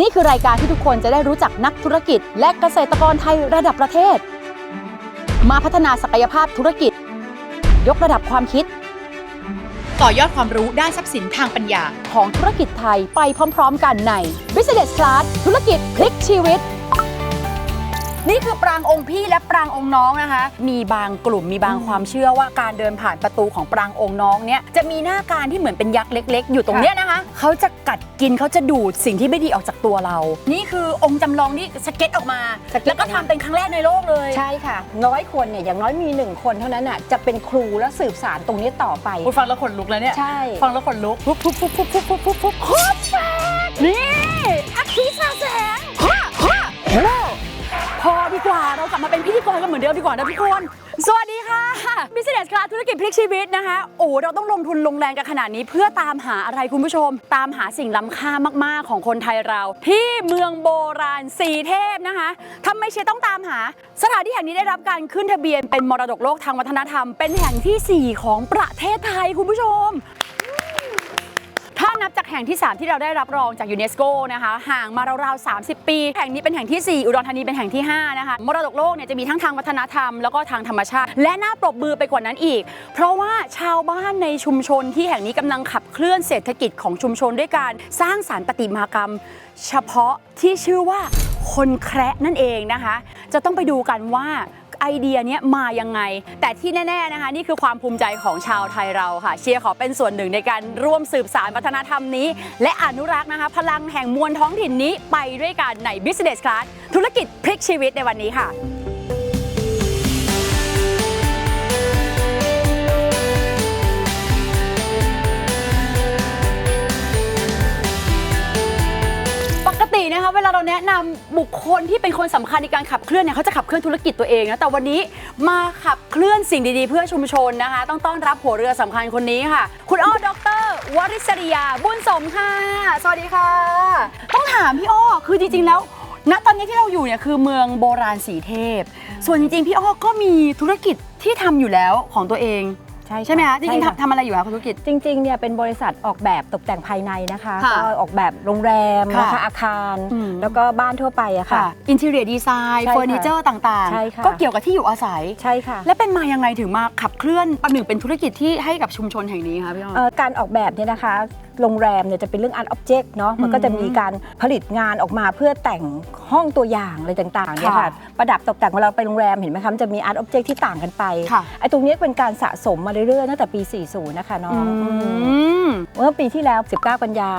นี่คือรายการที่ทุกคนจะได้รู้จักนักธุรกิจ และเกษตรกรไทยระดับประเทศ มาพัฒนาศักยภาพธุรกิจ ยกระดับความคิด ต่อยอดความรู้ด้านทรัพย์สินทางปัญญา ของธุรกิจไทยไปพร้อมๆ กันใน Business Class ธุรกิจพลิกชีวิต นี่คือปรางองค์พี่และปรางองค์น้องนะคะ มีบางกลุ่มมีบางความเชื่อว่าการเดินผ่านประตูของปรางองค์น้องเนี่ยจะมีหน้าการที่เหมือนเป็นยักษ์เล็ก ๆ อยู่ตรงเนี้ยนะคะเขาจะกัดกินเขาจะดูดสิ่งที่ไม่ดีออกจากตัวเรา นี่คือองค์จำลองที่สเก็ตออกมา สเก็ตแล้วก็ทำเป็นครั้งแรกในโลกเลย ใช่ค่ะ น้อยคนเนี่ยอย่างน้อยมีหนึ่งคนเท่านั้นน่ะจะเป็นครูและสืบสารตรงนี้ต่อไปฟังแล้วขนลุกแล้วเนี่ย ใช่ ฟังแล้วขนลุกปุ๊บปุ๊บปุ๊บปุ๊บปุ๊บปุ๊บปุ๊บปุ๊บโคตรแปลกนี่ พิธีกรกันเหมือนเดิมดีกว่านะทุกคน สวัสดีค่ะ Business Class ธุรกิจพลิกชีวิตนะคะ โอ้ เราต้องลงทุนลงแรงกันขนาดนี้เพื่อตามหาอะไรคุณผู้ชม ตามหาสิ่งล้ำค่ามาก ๆ ของคนไทยเรา ที่เมืองโบราณสีเทพนะคะทำไมเชยต้องตามหา สถานที่แห่งนี้ได้รับการขึ้นทะเบียนเป็นมรดกโลกทางวัฒนธรรม เป็นแห่งทีสี่4 ของประเทศไทยคุณผู้ชม นับจากแห่งที่ 3 ที่เราได้รับรองจากยูเนสโกนะคะห่างมาราวๆ 30 ปี แห่งนี้เป็นแห่งทีสี่ 4 อุดรธานีเป็นแห่งที่ 5 นะคะมรดกโลกเนี่ยจะมีทั้งทางวัฒนธรรมแล้วก็ทางธรรมชาติ และน่าปรบมือไปกว่านั้นอีก เพราะว่าชาวบ้านในชุมชนที่แห่งนี้กำลังขับเคลื่อนเศรษฐกิจของชุมชนด้วยการสร้างสารรค์ประติมากรรม เฉพาะที่ชื่อว่าคนแคระนั่นเองนะคะ จะต้องไปดูกันว่า ไอเดียเนี้ยมายังไง แต่ที่แน่ ๆนะคะ นี่คือความภูมิใจของชาวไทยเราค่ะ เชียร์ขอเป็นส่วนหนึ่งในการร่วมสืบสารวัฒนธรรมนี้ และอนุรักษ์นะคะ พลังแห่งมวลท้องถิ่นนี้ไปด้วยกันใน Business Class ธุรกิจพลิกชีวิตในวันนี้ค่ะาเราบุคคลที่เป็นคนสำคัญในการขับเคลื่อนเนี่ยเขาจะขับเคลื่อนธุรกิจตัวเองนะแต่วันนี้มาขับเคลื่อนสิ่งดีๆ เพื่อชุมชนนะคะ ต้องต้อนรับหัวเรือสำคัญคนนี้ค่ะ คุณอ้อดรวริศริยาบุญสมค่ะ สวัสดีค่ะ ต้องถามพี่อ้อคือจริงๆแล้วณตอนนี้ที่เราอยู่เนี่ยคือเมืองโบราณสีเทพ ส่วนจริงๆพี่อ้อก็มีธุรกิจที่ทำอยู่แล้วของตัวเอง ใช่ใช่ไหมคะจริงๆใช่ทำทำอะไรอยู่คะคุณธุรกิจ จริงๆ เนี่ยเป็นบริษัทออกแบบตกแต่งภายในนะคะค่ะก็ออกแบบโรงแรมค่ะนะคะอาคาร อืม แล้วก็บ้านทั่วไปอะค่ะ อินเทอร์เนียดีไซน์ใช่ค่ะเฟอร์นิเจอร์ต่างใช่ค่ะก็เกี่ยวกับที่อยู่อาศัย ใช่ค่ะและเป็นมายังไงถึงมาขับเคลื่อนประหนึ่งเป็นธุรกิจที่ให้กับชุมชนแห่งนี้คะพี่อ้อเอ่อการออกแบบเนี่ยนะคะโรงแรมเนี่ยจะเป็นเรื่องอาร์ตออบเจกต์เนาะมันก็จะมีการผลิตงานออกมาเพื่อแต่งห้องตัวอย่างอะไรต่างๆเนี่ยค่ะค่ะประดับตกแต่งเวลาไปโรงแรมเห็นไหมคะมันจะมีอาร์ตออบเจกต์ที่ต่างกันไปค่ะ ไอ้ตรงเนี้ยเป็นการสะสมมาเรื่อยๆตั้งแต่ปี 40 นะคะน้องอือืมม เมื่อปีที่แล้ว 19 กันยา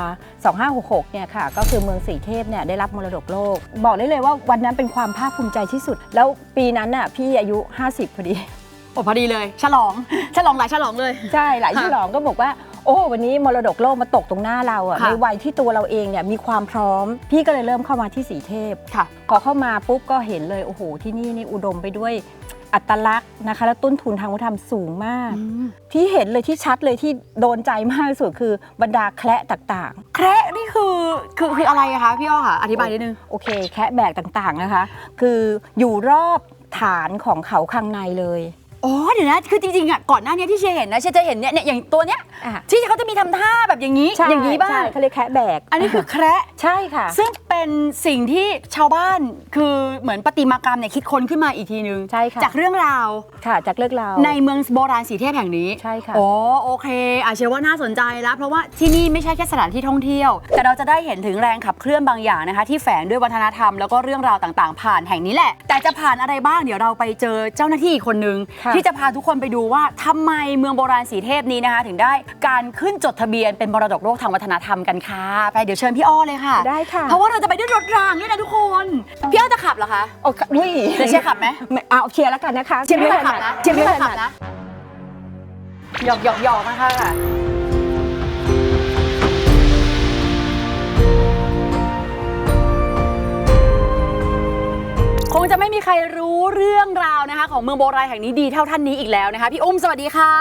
2566 เนี่ยค่ะ ก็คือเมืองสีเทพเนี่ยได้รับมรดกโลก บอกได้เลยว่าวันนั้นเป็นความภาคภูมิใจที่สุด แล้วปีนั้นน่ะพี่อายุ 50 พอดี โอ้พอดีเลย ฉลอง ฉลองหลายฉลองเลย ใช่ หลายค่ะที่หลองก็บอกว่า โอ้วันนี้มรดกโลกมาตกตรงหน้าเราอะค่ะในวัยที่ตัวเราเองเนี่ยมีความพร้อม พี่ก็เลยเริ่มเข้ามาที่สีเทพค่ะ พอเข้ามาปุ๊บก็เห็นเลยโอ้โหที่นี่นี่อุดมไปด้วยอัตลักษณ์นะคะ และต้นทุนทางวัฒนธรรมสูงมาก ที่เห็นเลยที่ชัดเลยที่โดนใจมากที่สุดคือบรรดาแคระต่างแคระนี่คือคือคืออะไรอะคะพี่อ้อค่ะอธิบายนิดนึง ๆ โอเค แคระแบกต่างๆนะคะ คืออยู่รอบฐานของเขาข้างในเลย อ๋อเดี๋ยวนะคือจริงๆอะก่อนหน้านี้ที่เชยเห็นนะเชยจะเห็นเนี่ยเนี่ยอย่างตัวเนี้ยอะ ที่เขาจะมีทำท่าแบบอย่างนี้ ใช่อย่างนี้บ้าง ใช่เขาเรียกแคระแบกอันนี้คือแคระใช่ค่ะ ซึ่งเป็นสิ่งที่ชาวบ้านคือเหมือนประติมากรรมเนี่ยคิดค้นขึ้นมาอีกทีนึง ใช่ค่ะ จากเรื่องราว ค่ะจากเรื่องราวในเมืองโบราณสีเทพแห่งนี้ใช่ค่ะโอ้โอเคอาเชื่อว่าน่าสนใจแล้ว เพราะว่าที่นี่ไม่ใช่แค่สถานที่ท่องเที่ยว แต่เราจะได้เห็นถึงแรงขับเคลื่อนบางอย่างนะคะ ที่แฝงด้วยวัฒนธรรมแล้วก็เรื่องราวต่างๆ ผ่านแห่งนี้แหละ แต่จะผ่านอะไรบ้างเดี๋ยวเราไปเจอเจ้าหน้าที่อีกคนนึงค่ะที่จะพาทุกคนไปดูว่าทำไมเมืองโบราณสีเทพนี้นะคะ ถึงได้การขึ้นจดทะเบียนเป็นมรดกโลกทางวัฒนธรรมกันค่ะ ไปเดี๋ยวเชิญพี่อ้อเลยค่ะ ได้ค่ะเพราะว่าเราจะไปด้วยรถรางด้วยนะทุกคน พี่อ้อจะขับเหรอคะโอ้ค่ะอุ้ยเดี๋ยวเชียร์ขับไหมไม่เอาเชียร์แล้วกันนะคะเชียร์ไม่เคยขับนะเชียร์ไม่เคยขัขับบนะหยอกหยอกหยอกนะคะคงจะไม่มีใครรู้ เรื่องราวนะคะ ของเมืองโบราณแห่งนี้ดีเท่าท่านนี้อีกแล้วนะคะพี่อุ้มสวัสดีค่ะ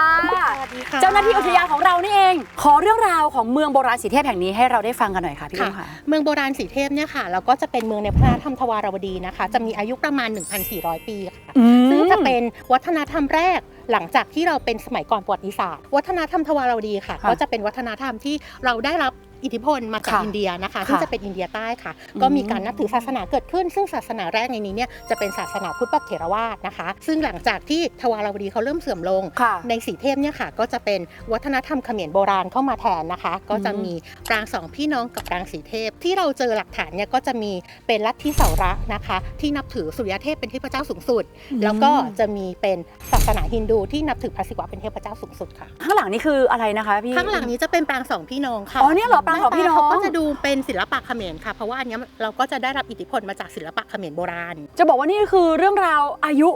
สวัสดีค่ะ เจ้าหน้าที่อุทยานของเรานี่เอง ขอเรื่องราวของเมืองโบราณสีเทพแห่งนี้ให้เราได้ฟังกันหน่อยค่ะพี่อุ้มค่ะ เมืองโบราณสีเทพเนี่ยค่ะแล้วก็จะเป็นเมืองในพระธรรมทวารวดีนะคะ จะมีอายุประมาณ 1,400 ปีค่ะอืมซึ่งจะเป็นวัฒนธรรมแรกหลังจากที่เราเป็นสมัยก่อนประวัติศาสตร์ วัฒนธรรมทวารวดีค่ะค่ะก็จะเป็นวัฒนธรรมที่เราได้รับ อิทธิพลมาจากค่ะอินเดียนะคะค่ะซึ่งจะเป็นอินเดียใต้ค่ะ อืม ก็มีการนับถือศาสนาเกิดขึ้น ซึ่งศาสนาแรกในนี้เนี่ยจะเป็นศาสนาพุทธเถรวาทนะคะ ซึ่งหลังจากที่ทวารวดีเขาเริ่มเสื่อมลง ค่ะ ในสีเทพเนี่ยค่ะก็จะเป็นวัฒนธรรมเขมรโบราณเข้ามาแทนนะคะ ก็จะมีปรางสองพี่น้องกับปรางสีเทพ ที่เราเจอหลักฐานเนี่ยก็จะมีเป็นลัทธิเสาระนะคะ ที่นับถือสุริยเทพเป็นเทพเจ้าสูงสุด แล้วก็จะมีเป็นศาสนาฮินดูที่นับถือพระศิวะเป็นเทพเจ้าสูงสุดค่ะ ข้างหลังนี่คืออะไรนะคะพี่ข้างหลังนี้จะเป็นปรางสองพี่น้องค่ะ อ๋อเนี่ยเหรอปรางสองพี่น้องหาตาเขาก็จะดูเป็นศิลปะเขมรค่ะ เพราะว่าอันเนี้ยเราก็จะได้รับอิทธิพลมาจากศิลปะเขมรโบราณ จะบอกว่านี่คือเรื่องราวอายุ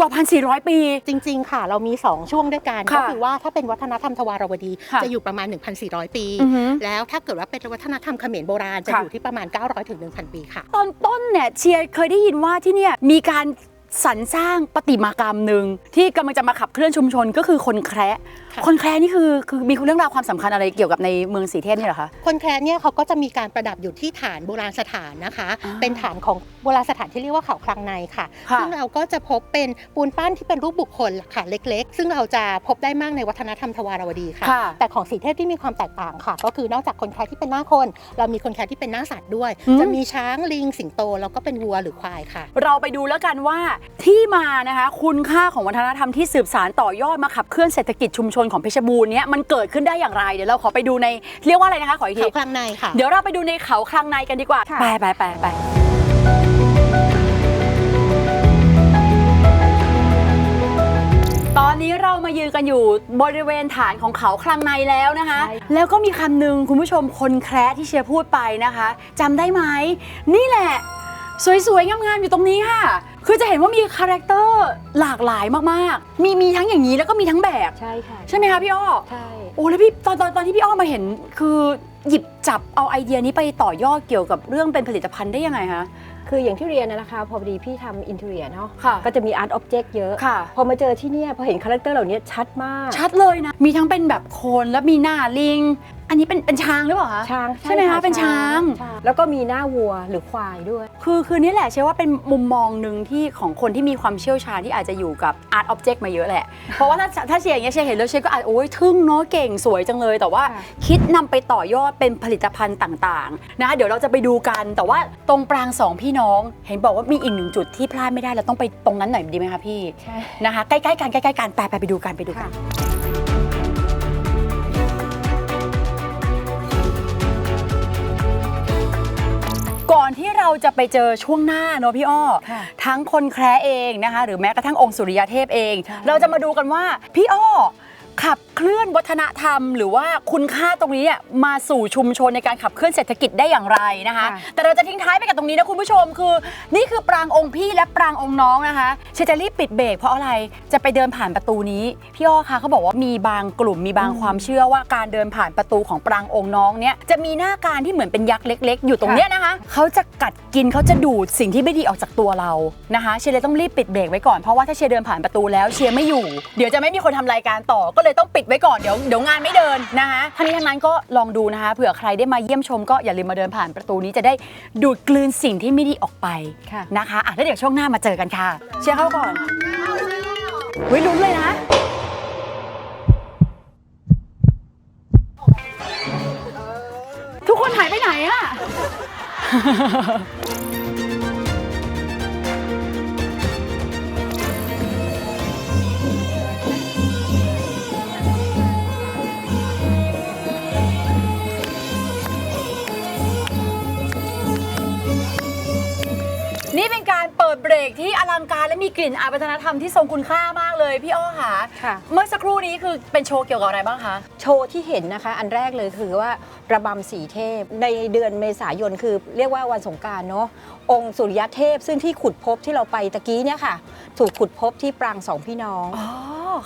กว่า 1,400 ปี จริง ๆ ค่ะ เรามี 2 ช่วงด้วยกันค่ะก็คือว่าถ้าเป็นวัฒนธรรมทวารวดีค่ะจะอยู่ประมาณ 1,400 ปีอือหือแล้วถ้าเกิดว่าเป็นวัฒนธรรมเขมรโบราณจะค่ะอยู่ที่ประมาณ 900ถึง1,000 ปีค่ะ ตอนต้นเนี่ยเชียร์เคยได้ยินว่าที่เนี่ยมีการ สรรสร้างประติมากรรมหนึ่งที่กำลังจะมาขับเคลื่อนชุมชนก็คือคนแคระค่ะคนแคระนี่คือคือมีเรื่องราวความสำคัญอะไรเกี่ยวกับในเมืองสีเทพเนี่ยเหรอคะ คนแคร์เนี่ยเขาก็จะมีการประดับอยู่ที่ฐานโบราณสถานนะคะ อ่าเป็นฐานของโบราณสถานที่เรียกว่าเขาคลังในค่ะ ค่ะซึ่งเราก็จะพบเป็นปูนปั้นที่เป็นรูปบุคคลค่ะเล็ก ๆ ซึ่งเราจะพบได้มากในวัฒนธรรมทวารวดีค่ะ ค่ะ แต่ของสีเทพที่มีความแตกต่างค่ะ ก็คือนอกจากคนแคร์ที่เป็นหน้าคน เรามีคนแคร์ที่เป็นหน้าสัตว์ด้วย อืม จะมีช้างลิงสิงโตแล้วก็เป็นวัวหรือควายค่ะ เราไปดูแล้วกันว่าที่มานะคะคุณค่าของวัฒนธรรมที่สืบสารต่อยอดมาขับเคลื่อนเศรษฐกิจชุมชนของเพชรบูรณ์เนี้ยมันเกิดขึ้นได้อย่างไรเดี๋ยวเราขอไปดูในเรียกว่าอะไรนะคะขออีกทีเขาคลังในค่ะ เดี๋ยวเราไปดูในเขาคลังในกันดีกว่าค่ะไปไปไปไปตอนนี้เรามายืนกันอยู่บริเวณฐานของเขาคลังในแล้วนะคะใช่ค่ะแล้วก็มีคำหนึ่งคุณผู้ชมคนแคระที่เชียร์พูดไปนะคะจำได้ไหมนี่แหละ สวยๆงามๆอยู่ตรงนี้ค่ะ คือจะเห็นว่ามีคาแรคเตอร์หลากหลายมากๆ มีมีทั้งอย่างนี้แล้วก็มีทั้งแบบ ใช่ค่ะ ใช่ไหมคะพี่อ้อ ใช่ โอ้แล้วพี่ตอนตอนตอนที่พี่อ้อมาเห็นคือหยิบจับเอาไอเดียนี้ไปต่อยอดเกี่ยวกับเรื่องเป็นผลิตภัณฑ์ได้ยังไงคะ คืออย่างที่เรียนนะนะคะพอดีพี่ทำอินเทอร์เนียเนาะ ค่ะ ก็จะมีอาร์ตออบเจกต์เยอะ ค่ะ พอมาเจอที่เนี่ยพอเห็นคาแรคเตอร์เหล่านี้ชัดมาก ชัดเลยนะ มีทั้งเป็นแบบโคนแล้วมีหน้าลิง อันนี้เป็นเป็นช้างหรือเปล่าคะ ช้างใช่ไหมคะเป็นช้างใช่แล้วก็มีหน้าวัวหรือควายด้วย คือคือนี่แหละเชื่อว่าเป็นมุมมองหนึ่งที่ของคนที่มีความเชี่ยวชาญที่อาจจะอยู่กับอาร์ตออบเจกต์มาเยอะแหละ เพราะว่าถ้าถ้าเชียร์อย่างเงี้ยเชียร์เห็นแล้วเชียร์ก็อาจโอ้ยทึ่งเนาะเก่งสวยจังเลย แต่ว่าค่ะคิดนำไปต่อยอดเป็นผลิตภัณฑ์ต่างๆนะคะเดี๋ยวเราจะไปดูกันแต่ว่าตรงปรางสองพี่น้องเห็นบอกว่ามีอีกหนึ่งจุดที่พลาดไม่ได้เราต้องไปตรงนั้นหน่อยดีไหมคะพี่ใช่นะคะใกล้ๆกันใกล้ๆกันไปไปไปดูกันไปดูกัน เราจะไปเจอช่วงหน้าเนอะพี่อ้อ ค่ะทั้งคนแคร์เองนะคะ หรือแม้กระทั่งองค์สุริยเทพเอง ใช่ เราจะมาดูกันว่าพี่อ้อขับ เคลื่อนวัฒนธรรม หรือว่าคุณค่าตรงนี้เนี่ยมาสู่ชุมชนในการขับเคลื่อนเศรษฐกิจได้อย่างไรนะคะแต่เราจะทิ้งท้ายไปกับตรงนี้นะคุณผู้ชมคือ นี่คือปรางองค์พี่และปรางองค์น้องนะคะเชยร์จะรีบปิดเบรกเพราะอะไรจะไปเดินผ่านประตูนี้พี่อ้อคะเขาบอกว่ามีบางกลุ่มมีบางความเชื่อว่าการเดินผ่านประตูของปรางองค์น้องเนี่ยจะมีหน้าการที่เหมือนเป็นยักษ์เล็ก ๆ อยู่ตรงเนี้ยนะคะเขาจะกัดกินเขาจะดูดสิ่งที่ไม่ดีออกจากตัวเรานะคะเชียร์เลยต้องรีบปิดเบรกไว้ก่อนเพราะว่าถ้าเชียร์เดินผ่านประตูแล้วเชียร์ไม่อยู่ เดี๋ยวจะไม่มีคนทำรายการต่อก็เลยต้องปิดไว้ก่อนเดี๋ยวเดี๋ยวงานไม่เดินนะคะทั้งนี้ทั้งนั้นก็ลองดูนะคะเผื่อใครได้มาเยี่ยมชมก็อย่าลืมมาเดินผ่านประตูนี้จะได้ดูดกลืนสิ่งที่ไม่ดีออกไปค่ะ นะคะอะแล้วเดี๋ยวช่วงหน้ามาเจอกันค่ะ เชียร์เข้าก่อนเฮ้ยลุ้นเลยนะ ทุกคนหายไปไหนอะ นี่เป็นการเปิดเบรกที่อลังการและมีกลิ่นอายวัฒนธรรมที่ทรงคุณค่ามากเลยพี่อ้อค่ะ ค่ะ เมื่อสักครู่นี้คือเป็นโชว์เกี่ยวกับอะไรบ้างคะ โชว์ที่เห็นนะคะอันแรกเลยคือว่าระบำสีเทพในเดือนเมษายนคือเรียกว่าวันสงกรารเนาะ องค์สุริยเทพ ซึ่งที่ขุดพบที่เราไปตะกี้เนี่ยค่ะ ถูกขุดพบที่ปรางสองพี่น้องอ๋อ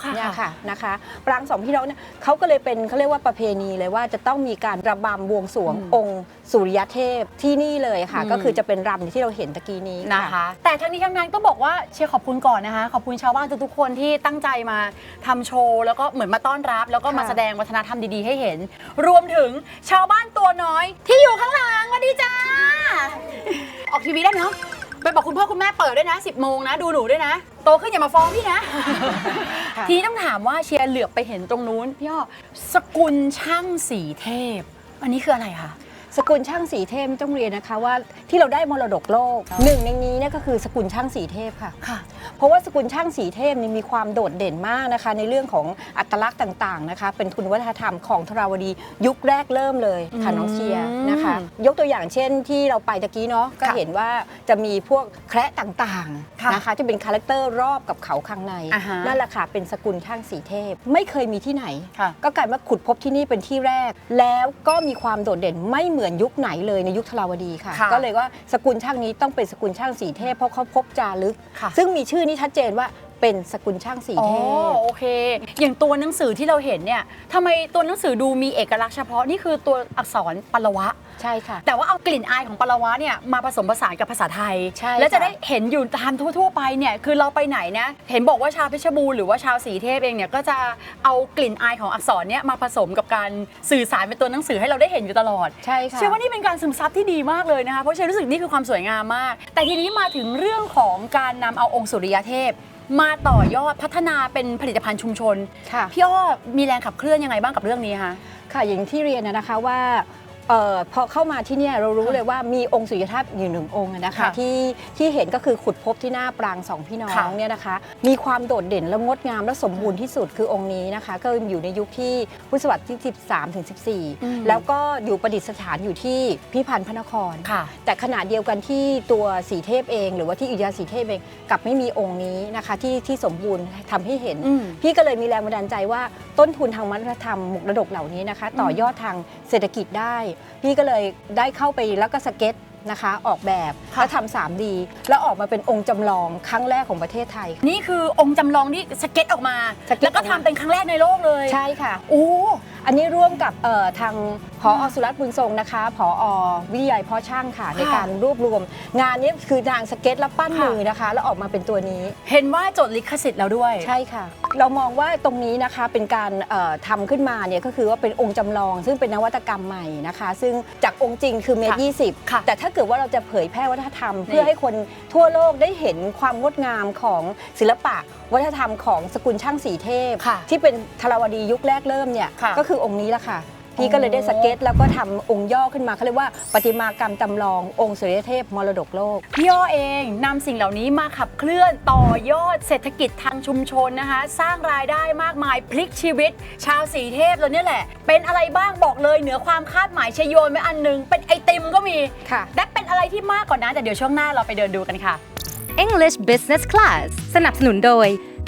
ค่ะเนี่ยค่ะนะคะ ปรางสองพี่น้องเนี่ยเขาก็เลยเป็นเขาเรียกว่าประเพณีเลยว่าจะต้องมีการระบำบวงสรวงอืมองค์สุริยเทพที่นี่เลยค่ะอืมก็คือจะเป็นรำที่เราเห็นตะกี้นี้นะคะแต่ทั้งนี้ทั้งนั้นก็บอกว่าเชียร์ขอบคุณก่อนนะคะ ขอบคุณชาวบ้านทุกๆคนที่ตั้งใจมาทำโชว์ แล้วก็เหมือนมาต้อนรับ แล้วก็มาค่ะ แสดงวัฒนธรรมดีๆให้เห็นรว มถึงชาวบ้านตัวน้อยที่อยู่ข้างหลังสวัสดีจ้า ออกทีวีได้เนาะไปบอกคุณพ่อคุณแม่เปิดด้วยนะ 10 โมงนะ ดูหนูด้วยนะ โตขึ้นอย่ามาฟ้องพี่นะค่ะทีนี้ต้องถามว่าเชียร์เหลือบไปเห็นตรงนู้นพี่อ้อสกุลช่างสีเทพ อันนี้คืออะไรคะ สกุลช่างสีเทพต้องเรียนนะคะว่าที่เราได้มรดกโลกหนึ่งในนี้เนี่ยก็คือสกุลช่างสีเทพค่ะ ค่ะ เพราะว่าสกุลช่างสีเทพนี่มีความโดดเด่นมากนะคะ ในเรื่องของอัตลักษณ์ต่างๆนะคะ เป็นทุนวัฒนธรรมของทราวดียุคแรกเริ่มเลยค่ะอืมน้องเชียร์นะคะ ยกตัวอย่างเช่นที่เราไปตะกี้เนาะก็ค่ะเห็นว่าจะมีพวกแคระต่างค่ะๆนะคะที่เป็นคาแรคเตอร์รอบกับเขาข้างในอ่าฮะนั่นแหละค่ะเป็นสกุลช่างสีเทพ ไม่เคยมีที่ไหนค่ะก็กลายมาขุดพบที่นี่เป็นที่แรก แล้วก็มีความโดดเด่นไม่เหมือนยุคไหนเลยในยุคทราวดีค่ะ ค่ะก็เลยว่าสกุลช่างนี้ต้องเป็นสกุลช่างสีเทพเพราะเขาพบจารึก ค่ะ ซึ่งมีชื่อนี่ชัดเจนว่า เป็นสกุลช่างสีอ๋อเทพ โอเค อย่างตัวหนังสือที่เราเห็นเนี่ยทำไมตัวหนังสือดูมีเอกลักษณ์เฉพาะนี่คือตัวอักษรปลวะ ใช่ค่ะ แต่ว่าเอากลิ่นอายของปลาวะเนี่ยมาผสมผสานกับภาษาไทย ใช่แล้วจะค่ะ ได้เห็นอยู่ตามทั่ว ๆ ไปเนี่ยคือเราไปไหนนะเห็นบอกว่าชาวเพชรบูรณ์หรือว่าชาวสีเทพเองเนี่ยก็จะเอากลิ่นอายของอักษรเนี่ยมาผสมกับการสื่อสารเป็นตัวหนังสือให้เราได้เห็นอยู่ตลอด ใช่ค่ะ เชื่อว่านี่เป็นการซึมซับที่ดีมากเลยนะคะ เพราะเชื่อรู้สึกนี่คือความสวยงามมาก แต่ทีนี้มาถึงเรื่องของการนำเอาองค์สุริยเทพ มาต่อยอดพัฒนาเป็นผลิตภัณฑ์ชุมชน ค่ะ พี่อ้อมีแรงขับเคลื่อนยังไงบ้างกับเรื่องนี้คะ ค่ะอย่างที่เรียนนะนะคะว่า เอ่อพอเข้ามาที่เนี่ยเรารู้ค่ะเลยว่ามีองค์สุริยธาตุอยู่หนึ่งองค์อะนะคะ ค่ะที่ที่เห็นก็คือขุดพบที่หน้าปรางสองพี่น้อค่ะงเนี่ยนะคะ มีความโดดเด่นและงดงามและสมบูรณ์ที่สุดคือองค์นี้นะคะ ก็อยู่ในยุคที่พุทธศตวรรษที่ 13ถึงอืม 14 แล้วก็อยู่ประดิษฐานอยู่ที่พิพันธ์พระนคร ค่ะ แต่ขณะเดียวกันที่ตัวสีเทพเอง หรือว่าที่อุทยานสีเทพเองกลับไม่มีองค์นี้นะคะที่ที่สมบูรณ์ทำให้เห็น อืม พี่ก็เลยมีแรงบันดาลใจว่าต้นทุนทางวัฒนธรรมมรดกเหล่านี้นะคะ ต่อยอดทางเศรษฐกิจได้พี่ก็เลยได้เข้าไปแล้วก็สเก็ตนะคะ ออกแบบค่ะแล้วทำ 3D แล้วออกมาเป็นองค์จำลองครั้งแรกของประเทศไทยค่ะ นี่คือองค์จำลองที่สเก็ตออกมา สเก็ตแล้วก็ออกทำมาเป็นครั้งแรกในโลกเลยใช่ค่ะ โอ้ อันนี้ร่วมกับเอ่อทางพอสุรัตน์บุญทรงนะคะพอวิทยาลัยเพาะช่างค่ะ ในการรวบรวม งานนี้คือนางสเก็ตและปั้นมือนะคะ แล้วออกมาเป็นตัวนี้ เห็นว่าจดลิขสิทธิ์แล้วด้วย ใช่ค่ะ เรามองว่าตรงนี้นะคะเป็นการเอ่อทำขึ้นมาเนี่ยก็คือว่าเป็นองค์จำลอง ซึ่งเป็นนวัตกรรมใหม่นะคะ ซึ่งจากองค์จริงคือเมตรค่ะยี่สิบค่ะแต่ถ้าเกิดว่าเราจะเผยแพร่วัฒนธรรมนี่เพื่อให้คนทั่วโลกได้เห็นความงดงามของศิลปะ วัฒนธรรมของสกุลช่างสีเทพ ค่ะที่เป็นทราวดียุคแรกเริ่มเนี่ยค่ะ ก็คือองค์นี้แหละค่ะ พี่ก็เลยได้สเก็ตแล้วก็ทำองค์ย่อขึ้นมาเขาเรียกว่าประติมากรรมจำลององค์สุริยเทพมรดกโลก พี่อ้อเองนำสิ่งเหล่านี้มาขับเคลื่อนต่อยอดเศรษฐกิจทางชุมชนนะคะ สร้างรายได้มากมายพลิกชีวิต ชาวสีเทพเราเนี่ยแหละ เป็นอะไรบ้างบอกเลยเหนือความคาดหมายชยโยนไว้อันหนึง เป็นไอติมก็มีค่ะ และเป็นอะไรที่มากกว่านั้นแต่เดี๋ยวช่วงหน้าเราไปเดินดูกันค่ะ English Business Class สนับสนุนโดย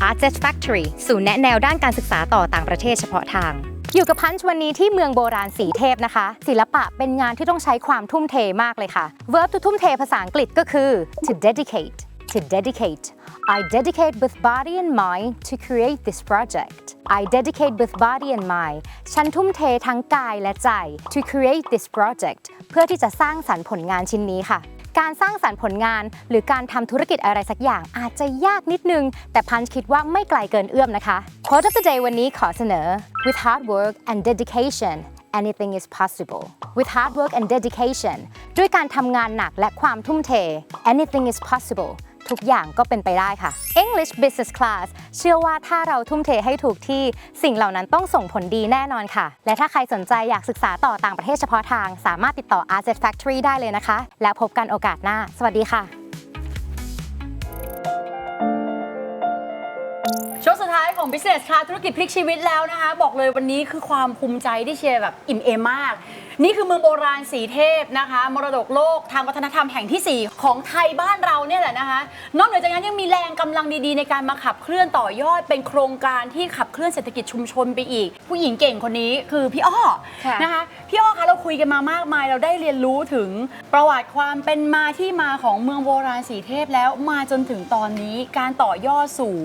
Artist Factory ศูนย์แนะแนวด้านการศึกษาต่อต่างประเทศเฉพาะทาง อยู่กับพันช์วันนี้ที่เมืองโบราณสีเทพนะคะ ศิลปะเป็นงานที่ต้องใช้ความทุ่มเทมากเลยค่ะ verb to ทุ่มเทภาษาอังกฤษก็คือ to dedicate to dedicate I dedicate with body and mind to create this project I dedicate with body and mind ฉันทุ่มเททั้งกายและใจ to create this project เพื่อที่จะสร้างสรรค์ผลงานชิ้นนี้ค่ะ การสร้างสรรค์ผลงาน หรือการทำธุรกิจอะไรสักอย่างอาจจะยากนิดนึง แต่พันช์คิดว่าไม่ไกลเกินเอื้อมนะคะ Quote of the day วันนี้ขอเสนอ with hard work and dedication anything is possible with hard work and dedication ด้วยการทำงานหนักและความทุ่มเท anything is possible ทุกอย่างก็เป็นไปได้ค่ะ English Business Class เชื่อว่าถ้าเราทุ่มเทให้ถูกที่สิ่งเหล่านั้นต้องส่งผลดีแน่นอนค่ะ และถ้าใครสนใจอยากศึกษาต่อต่างประเทศเฉพาะทาง สามารถติดต่อ RZ Factory ได้เลยนะคะ แล้วพบกันโอกาสหน้า สวัสดีค่ะช่วงสุดท้ายของ Business Class ธุรกิจพลิกชีวิตแล้วนะคะ บอกเลยวันนี้คือความภูมิใจที่เชียร์แบบอิ่มเอมมาก นี่คือเมืองโบราณสีเทพนะคะ มรดกโลกทางวัฒนธรรมแห่งที่ 4 ของไทยบ้านเราเนี่ยแหละนะคะนอกเหนือจากนั้นยังมีแรงกำลังดีๆ ในการมาขับเคลื่อนต่อยอดเป็นโครงการที่ขับเคลื่อนเศรษฐกิจชุมชนไปอีก ผู้หญิงเก่งคนนี้คือพี่อ้อค่ะนะคะพี่อ้อคะเราคุยกันมามากมายเราได้เรียนรู้ถึงประวัติความเป็นมาที่มาของเมืองโบราณสีเทพแล้วมาจนถึงตอนนี้การต่อยอดสู่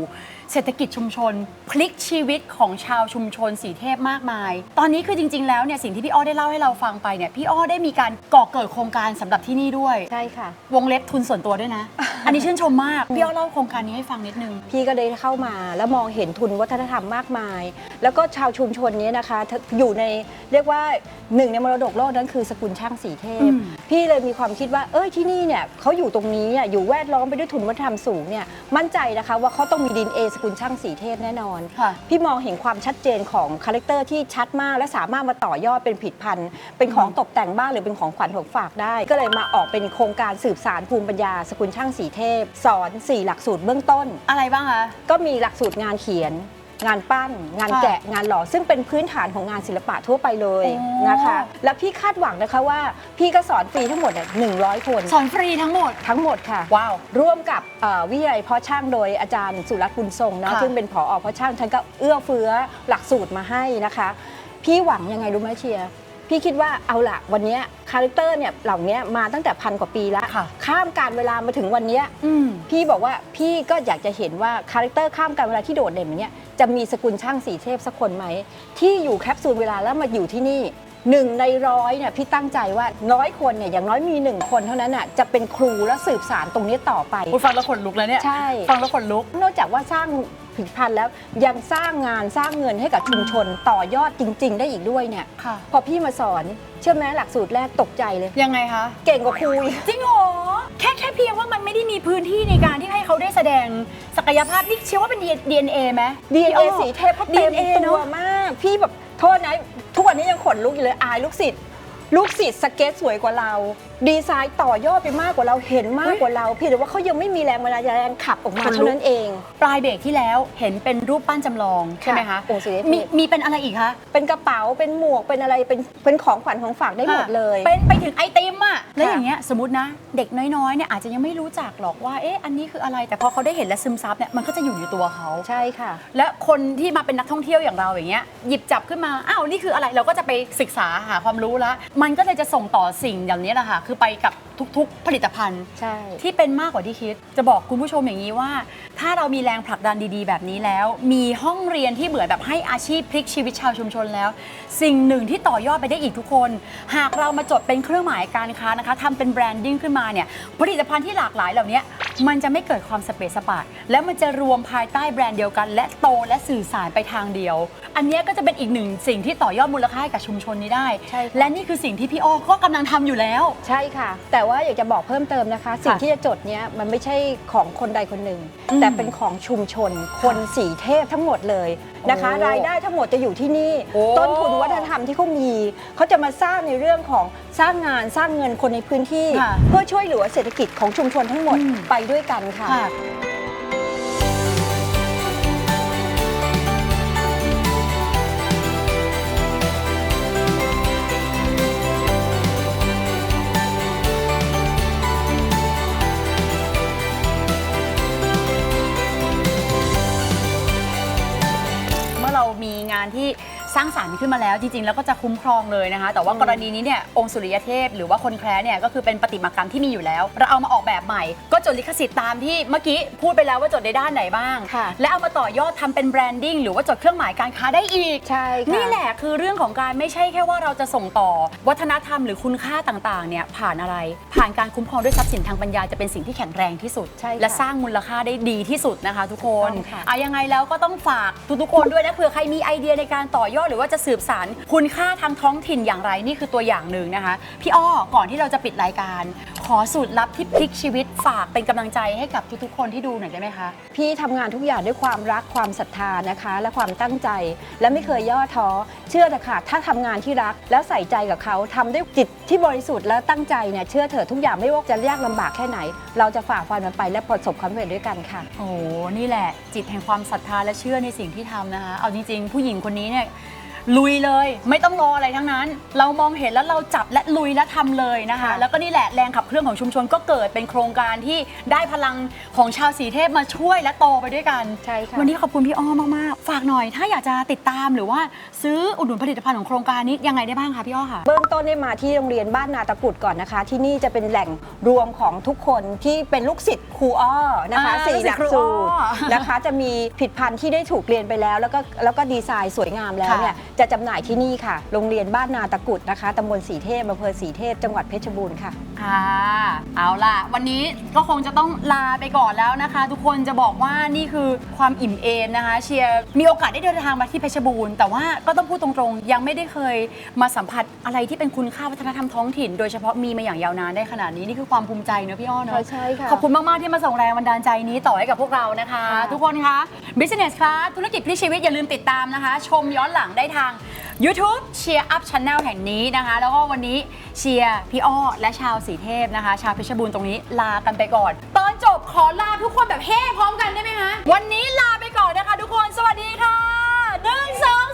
เศรษฐกิจชุมชน พลิกชีวิตของชาวชุมชนสีเทพมากมาย ตอนนี้คือจริง ๆ แล้วเนี่ยสิ่งที่พี่อ้อได้เล่าให้เราฟังไปเนี่ยพี่อ้อได้มีการก่อเกิดโครงการสำหรับที่นี่ด้วย ใช่ค่ะ วงเล็บทุนส่วนตัวด้วยนะ อันนี้ชื่นชมมาก พี่อ้อเล่าโครงการนี้ให้ฟังนิดนึง พี่ก็ได้เข้ามาแล้วมองเห็นทุนวัฒนธรรมมากมาย แล้วก็ชาวชุมชนเนี้นะคะอยู่ในเรียกว่า หนึ่งในมรดกโลกนั้นคือสกุลช่างสีเทพอืมพี่เลยมีความคิดว่า เอ้ยที่นี่เนี่ยเขาอยู่ตรงนี้อะอยู่แวดล้อมไปด้วยทุนวัฒนธรรมสูงเนี่ยมั่นใจนะคะว่าเขาต้องมีดินเอสกุลช่างสีเทพแน่นอน ค่ะ พี่มองเห็นความชัดเจนของคาแรคเตอร์ที่ชัดมาก และสามารถมาต่อยอดเป็นผลิดพันธ์เป็นของตกแต่งบ้านหรือเป็นของขวัญของฝากได้ ก็เลยมาออกเป็นโครงการสืบสารภูมิปัญญาสกุลช่างสีเทพ สอน 4 หลักสูตรเบื้องต้น อะไรบ้างคะ ก็มีหลักสูตรงานเขียน งานปั้น งานค่ะแกะงานหล่อซึ่งเป็นพื้นฐานของงานศิลปะทั่วไปเลยอ๋อ นะคะ แล้วพี่คาดหวังนะคะว่าพี่ก็สอนฟรีทั้งหมดเนี่ย100 คน สอนฟรีทั้งหมด ทั้งหมดค่ะ ว้าว ร่วมกับเอ่อวิทยาลัยเพาะช่างโดยอาจารย์สุรัตน์บุญทรงเนาะค่ะ ซึ่งเป็นผอเพาะช่างท่านก็เอื้อเฟื้อหลักสูตรมาให้นะคะ พี่หวังยังไงรู้ไหมเชียร์ พี่คิดว่าเอาละวันเนี้ยคาแรคเตอร์เนี่ยเหล่านี้มาตั้งแต่พันกว่าปีแล้ว ค่ะ ข้ามการเวลามาถึงวันเนี้ยอืม พี่บอกว่าพี่ก็อยากจะเห็นว่าคาแรคเตอร์ข้ามการเวลาที่โดดเด่นอย่างเนี้ยจะมีสกุลช่างสีเทพสักคนไหมที่อยู่แคปซูลเวลาแล้วมาอยู่ที่นี่ หนึ่งในร้อยเนี่ยพี่ตั้งใจว่าน้อยคนเนี่ยอย่างน้อยมีหนึ่งคนเท่านั้นน่ะจะเป็นครูและสืบสารตรงนี้ต่อไป คุณฟังแล้วขนลุกแล้วเนี่ยใช่ ฟังแล้วขนลุก นอกจากว่าสร้างผลิตภัณฑ์แล้วยังสร้างงานสร้างเงินให้กับชุมชนต่อยอดจริง ๆ ได้อีกด้วยเนี่ยค่ะ พอพี่มาสอนเชื่อไหมหลักสูตรแรกตกใจเลย ยังไงคะ เก่งกว่าครูอีก จริงเหรอแค่แค่เพียงว่ามันไม่ได้มีพื้นที่ในการที่ให้เขาได้แสดงศักยภาพนี่เชื่อว่าเป็น DNA ไหม DNA สีเทพเขาเต็ม DNA ตัเนวอะ มาก พี่แบบ โทษนะทุกวันนี้ยังขนลุกอยู่เลยอายลูกศิษย์ลูกศิษย์สเก็ตสวยกว่าเรา ดีไซน์ต่อยอดไปมากกว่าเราเห็นมากกว่าเราเพียงแต่ว่าเขายังไม่มีแรงเวลาแรงขับออกมาเท่านั้นเอง ปลายเบรกที่แล้วเห็นเป็นรูปปั้นจำลองใช่ไหมคะองค์สีเทพมีมีเป็นอะไรอีกคะเป็นกระเป๋าเป็นหมวกเป็นอะไรเป็นเป็นของขวัญของฝากได้หมดเลย เป็นไปถึงไอติมอะแล้วค่ะอย่างเงี้ยสมมตินะ เด็กน้อยๆเนี่ยอาจจะยังไม่รู้จักหรอกว่าเอ๊ะอันนี้คืออะไรแต่พอเขาได้เห็นและซึมซับเนี่ยมันก็จะอยู่ในตัวเขาใช่ค่ะ และคนที่มาเป็นนักท่องเที่ยวอย่างเราอย่างเงี้ยหยิบจับขึ้นมาอ้าวนี่คืออะไรเราก็จะไปศึกษาหาความรู้แล้วมันก็เลยจะส่งต่อสิ่งอย่างนี้แหละค่ะคือไปกับทุกๆ ผลิตภัณฑ์ ใช่ ที่เป็นมากกว่าที่คิด จะบอกคุณผู้ชมอย่างนี้ว่า ถ้าเรามีแรงผลักดันดีๆ แบบนี้แล้ว มีห้องเรียนที่เหมือนแบบให้อาชีพพลิกชีวิตชาวชุมชนแล้ว สิ่งหนึ่งที่ต่อยอดไปได้อีกทุกคน หากเรามาจดเป็นเครื่องหมายการค้านะคะทำเป็นแบรนดิ้งขึ้นมาเนี่ยผลิตภัณฑ์ที่หลากหลายเหล่านี้มันจะไม่เกิดความสเปซสปะแล้วมันจะรวมภายใต้แบรนด์เดียวกัน และโตและสื่อสารไปทางเดียว อันเนี้ยก็จะเป็นอีกหนึ่งสิ่งที่ต่อยอดมูลค่าให้กับชุมชนนี้ได้ ใช่ค่ะ และนี่คือสิ่งที่พี่อ้อก็กำลังทำอยู่แล้ว ใช่ค่ะ แต่ว่าอยากจะบอกเพิ่มเติมนะคะ สิ่งค่ะที่จะจดเนี้ยมันไม่ใช่ของคนใดคนหนึ่งอืมแต่เป็นของชุมชน คนสีเทพทั้งหมดเลยนะคะโอ้รายได้ทั้งหมดจะอยู่ที่นี่โอ้ต้นทุนวัฒนธรรมที่เขามีเขาจะมาสร้างในเรื่องของสร้างงานสร้างเงินคนในพื้นที่ค่ะเพื่อช่วยเหลือเศรษฐกิจของชุมชนทั้งหมดอืมไปด้วยกันค่ะานที่ สร้างสรรค์ขึ้นมาแล้วจริงๆ แล้วก็จะคุ้มครองเลยนะคะ แต่ว่ากรณีนี้เนี่ยองค์สุริยเทพ หรือว่าคนแคร์เนี่ยก็คือเป็นประติมากรรมที่มีอยู่แล้ว เราเอามาออกแบบใหม่ ก็จดลิขสิทธิ์ตามที่เมื่อกี้พูดไปแล้วว่าจดในด้านไหนบ้าง ค่ะและเอามาต่อยอดทำเป็นแบรนดิ้งหรือว่าจดเครื่องหมายการค้าได้อีก ใช่ค่ะ นี่แหละคือเรื่องของการไม่ใช่แค่ว่าเราจะส่งต่อ วัฒนธรรมหรือคุณค่าต่างๆเนี่ยผ่านอะไร ผ่านการคุ้มครองด้วยทรัพย์สินทางปัญญาจะเป็นสิ่งที่แข็งแรงที่สุด ใช่ค่ะและสร้างมูลค่าได้ดีที่สุดนะคะ ทุกคนถูกต้องค่ะ อะยังไงแล้วก็ต้องฝากทุกๆคนด้วยนะเผื่อใครมีไอเดียในการต่อยอดหรือว่าจะสืบสานคุณค่าทางท้องถิ่นอย่างไรนี่คือตัวอย่างหนึ่งนะคะ พี่อ้อก่อนที่เราจะปิดรายการ ขอสูตรลับที่พลิกชีวิตฝากเป็นกำลังใจให้กับทุกๆ คนที่ดูหน่อยได้ไหมคะ พี่ทำงานทุกอย่างด้วยความรักความศรัทธานะคะ และความตั้งใจ และไม่เคยย่อท้อเชื่อเถอะค่ะถ้าทำงานที่รักแล้วใส่ใจกับเขาทำด้วยจิตที่บริสุทธิ์และตั้งใจเนี่ยเชื่อเถอะทุกอย่างไม่ว่าจะยากลำบากแค่ไหน เราจะฝ่าฟันมันไปและประสบความสำเร็จด้วยกันค่ะ โอ้โหนี่แหละจิตแห่งความศรัทธาและเชื่อในสิ่งที่ทำนะคะ เอาจริงๆ ผู้หญิงคนนี้เนี่ย ลุยเลย ไม่ต้องรออะไรทั้งนั้น เรามองเห็นแล้วเราจับและลุยและทำเลยนะคะค่ะแล้วก็นี่แหละแรงขับเคลื่อนของชุมชนก็เกิดเป็นโครงการที่ได้พลังของชาวสีเทพมาช่วยและโตไปด้วยกันใช่ค่ะ วันนี้ขอบคุณพี่อ้อมากๆ ฝากหน่อย ถ้าอยากจะติดตามหรือว่าซื้ออุดหนุนผลิตภัณฑ์ของโครงการนี้ยังไงได้บ้างคะพี่อ้อค่ะ เบื้องต้นได้มาที่โรงเรียนบ้านนาตะกรุดก่อนนะคะ ที่นี่จะเป็นแหล่งรวมของทุกคนที่เป็นลูกศิษย์ครูอ้อนะคะอ่าสี่ลูกศิหษลัย์กครูสูอ้อตรนะคะ จะมีผิดพันธุ์ที่ได้ถูกเรียนไปแล้ว แล้วก็แล้วก็ดีไซน์สวยงามแล้วเนี่ยจะจำหน่ายที่นี่ค่ะ โรงเรียนบ้านนาตะกุดนะคะตำบลสีเทพอำเภอสีเทพจังหวัดเพชรบูรณ์ค่ะ ค่ะ เอาล่ะ วันนี้ก็คงจะต้องลาไปก่อนแล้วนะคะ ทุกคนจะบอกว่านี่คือความอิ่มเอมนะคะ เชียร์มีโอกาสได้เดินทางมาที่เพชรบูรณ์แต่ว่าก็ต้องพูดตรงๆ ยังไม่ได้เคยมาสัมผัสอะไรที่เป็นคุณค่าวัฒนธรรมท้องถิ่น โดยเฉพาะมีมาอย่างยาวนานได้ขนาดนี้นี่คือความภูมิใจเนอะพี่อ้อเนอะใช่ค่ะ ขอบคุณมากๆที่มาส่งแรงบันดาลใจนี้ต่อให้กับพวกเรานะคะ ค่ะ ทุกคนคะ Business Class ธุรกิจพลิกชีวิตอย่าลืมติดตามนะคะ ชมย้อนหลังได้ทาง YouTube Cheer Up Channel แห่งนี้นะคะ แล้วก็วันนี้เชียร์พี่อ้อและชาวสีเทพนะคะ ชาวเพชรบูรณ์ตรงนี้ลากันไปก่อน ตอนจบขอลาทุกคนแบบเฮ้พร้อมกันได้ไหมคะวันนี้ลาไปก่อนนะคะ ทุกคนสวัสดีค่ะหนึ่งสอง